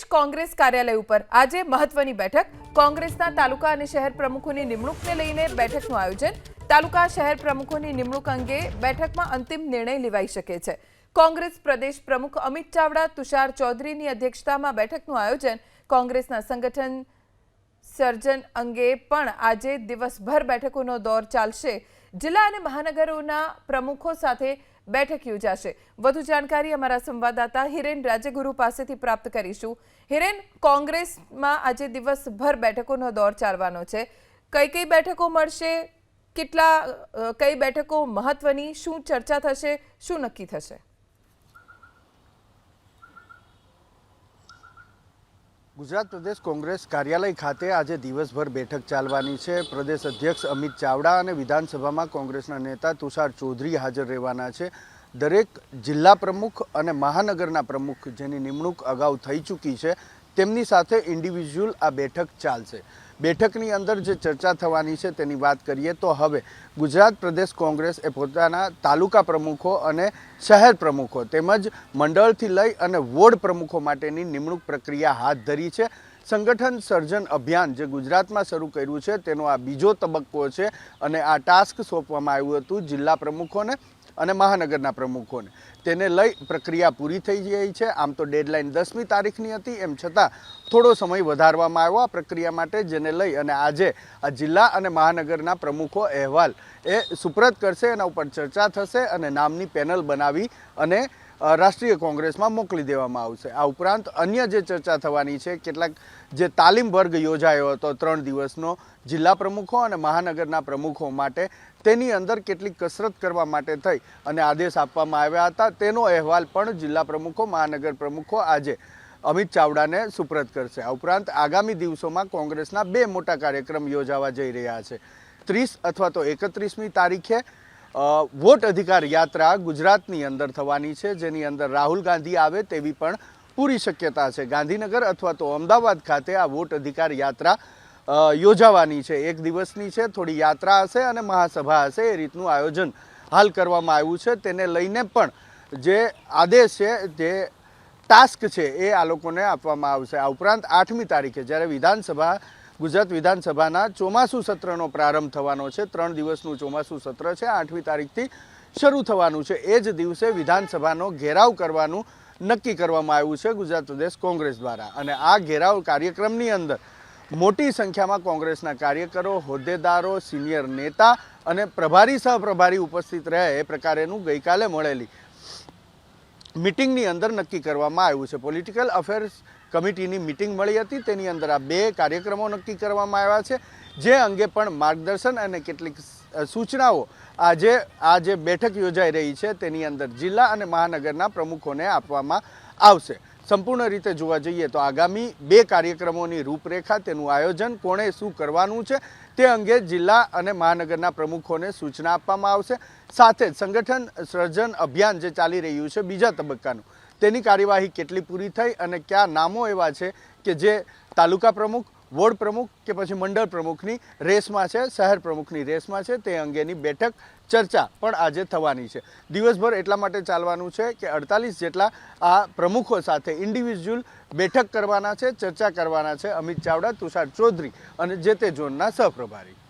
પ્રદેશ કોંગ્રેસ કાર્યાલય ઉપર આજે મહત્વની બેઠક. કોંગ્રેસના તાલુકા અને શહેર પ્રમુખોની નિમણૂકને લઈને બેઠકનું આયોજન. તાલુકા શહેર પ્રમુખોની નિમણૂક અંગે બેઠકમાં અંતિમ નિર્ણય લેવાઈ શકે છે. કોંગ્રેસ પ્રદેશ પ્રમુખ અમિત ચાવડા, તુષાર ચૌધરીની અધ્યક્ષતામાં બેઠકનું આયોજન. કોંગ્રેસના સંગઠન સર્જન અંગે પણ આજે દિવસભર બેઠકોનો દોર ચાલશે. જિલ્લા અને મહાનગરોના પ્રમુખો સાથે બેઠક યોજાશે. વધુ જાણકારી અમારા સંવાદદાતા હિરેન રાજ્યગુરુ પાસેથી પ્રાપ્ત કરીશું. હિરેન, કોંગ્રેસમાં આજે દિવસભર બેઠકોનો દોર ચાલવાનો છે. કઈ કઈ બેઠકો મળશે? કેટલા કઈ બેઠકો મહત્વની? શું ચર્ચા થશે? શું નક્કી થશે? ગુજરાત પ્રદેશ કોંગ્રેસ કાર્યાલય ખાતે આજે દિવસભર બેઠક ચાલવાની છે. પ્રદેશ અધ્યક્ષ અમિત ચાવડા અને વિધાનસભામાં કોંગ્રેસના નેતા તુષાર ચૌધરી હાજર રહેવાના છે. દરેક જિલ્લા પ્રમુખ અને મહાનગરના પ્રમુખ જેની નિમણૂક અગાઉ થઈ ચૂકી છે, તેમની સાથે ઇન્ડિવિજ્યુઅલ આ બેઠક ચાલશે. બેઠકની અંદર જે ચર્ચા થવાની છે તેની વાત કરીએ તો હવે ગુજરાત પ્રદેશ કોંગ્રેસ એ પોતાના તાલુકા પ્રમુખો અને શહેર પ્રમુખો તેમજ મંડળથી લઈ અને વોર્ડ પ્રમુખો માટેની નિમણૂક પ્રક્રિયા હાથ ધરી છે. સંગઠન સર્જન અભિયાન જે ગુજરાતમાં શરૂ કર્યું છે તેનો આ બીજો તબક્કો છે અને આ ટાસ્ક સોંપવામાં આવ્યું હતું જિલ્લા પ્રમુખોને. અને મહાનગરના પ્રમુખોને. તેને લઈ પ્રક્રિયા પૂરી થઈ ગઈ છે. આમ તો ડેડલાઇન દસમી તારીખની હતી. એમ છતાં થોડો સમય વધારવામાં આવ્યો આ પ્રક્રિયા માટે, જેને લઈ અને આજે આ જિલ્લા અને મહાનગરના પ્રમુખો અહેવાલ એ સુપ્રત કરશે, એના ઉપર ચર્ચા થશે અને નામની પેનલ બનાવી અને રાષ્ટ્રીય કોંગ્રેસમાં મોકલી દેવામાં આવશે. આ ઉપરાંત અન્ય જે ચર્ચા થવાની છે, કેટલાક જે તાલીમ વર્ગ યોજાયો હતો ત્રણ દિવસનો, જિલ્લા પ્રમુખો અને મહાનગરના પ્રમુખો માટે, તેની અંદર કેટલીક કસરત કરવા માટે થઈ અને આદેશ આપવામાં આવ્યા હતા. તેનો અહેવાલ પણ જિલ્લા પ્રમુખો, મહાનગર પ્રમુખો આજે અમિત ચાવડાને સુપ્રત કરશે. આ ઉપરાંત આગામી દિવસોમાં કોંગ્રેસના બે મોટા કાર્યક્રમ યોજાવા જઈ રહ્યા છે. ત્રીસ અથવા તો એકત્રીસમી તારીખે વોટ અધિકાર યાત્રા ગુજરાતની અંદર થવાની છે, જેની અંદર રાહુલ ગાંધી આવે તેવી પણ પૂરી શક્યતા છે. ગાંધીનગર અથવા તો અમદાવાદ ખાતે આ વોટ અધિકાર યાત્રા યોજાવાની છે. એક દિવસની છે, થોડી યાત્રા હશે અને મહાસભા હશે. એ રીતનું આયોજન હાલ કરવામાં આવ્યું છે. તેને લઈને પણ જે આદેશ છે, જે ટાસ્ક છે, એ આ લોકોને આપવામાં આવશે. આ ઉપરાંત આઠમી તારીખે જ્યારે વિધાનસભા ગુજરાત વિધાનસભાના ચોમાસુ સત્રનો પ્રારંભ થવાનો છે. ત્રણ દિવસનું ચોમાસુ સત્ર છે. આઠમી તારીખથી શરૂ થવાનું છે. એ જ દિવસે વિધાનસભાનો ઘેરાવ કરવાનું નક્કી કરવામાં આવ્યું છે ગુજરાત પ્રદેશ કોંગ્રેસ દ્વારા. અને આ ઘેરાવ કાર્યક્રમની અંદર મોટી સંખ્યામાં કોંગ્રેસના કાર્યકરો, હોદ્દેદારો, સિનિયર નેતા અને પ્રભારી સહપ્રભારી ઉપસ્થિત રહે એ પ્રકારેનું ગઈકાલે મળેલી મિટિંગની અંદર નક્કી કરવામાં આવ્યું છે. પોલિટિકલ અફેર્સ કમિટીની મિટિંગ મળી હતી. તેની અંદર આ બે કાર્યક્રમો નક્કી કરવામાં આવ્યા છે. જે અંગે પણ માર્ગદર્શન અને કેટલીક સૂચનાઓ આજે આ જે બેઠક યોજાઈ રહી છે. તેની અંદર જિલ્લા અને મહાનગરના પ્રમુખોને આપવામાં આવશે. સંપૂર્ણ રીતે જોવા જઈએ તો આગામી બે કાર્યક્રમોની રૂપરેખા તેનું આયોજન કોણે શું કરવાનું છે તે અંગે જિલ્લા અને મહાનગરના પ્રમુખોને સૂચના આપવામાં આવશે. સાથે જ સંગઠન સર્જન અભિયાન જે ચાલી રહ્યું છે બીજા તબક્કાનું તેની કાર્યવાહી કેટલી પૂરી થઈ અને કયા નામો એવા છે કે જે તાલુકા પ્રમુખ, વોર્ડ પ્રમુખ કે પછી મંડળ પ્રમુખની રેસમાં છે, શહેર પ્રમુખની રેસમાં છે, તે અંગેની બેઠક ચર્ચા પણ આજે થવાની છે. દિવસભર એટલા માટે ચાલવાનું છે કે અડતાલીસ જેટલા આ પ્રમુખો સાથે ઇન્ડિવિજ્યુઅલ બેઠક કરવાના છે, ચર્ચા કરવાના છે અમિત ચાવડા, તુષાર ચૌધરી અને જે તે ઝોનના સહપ્રભારી.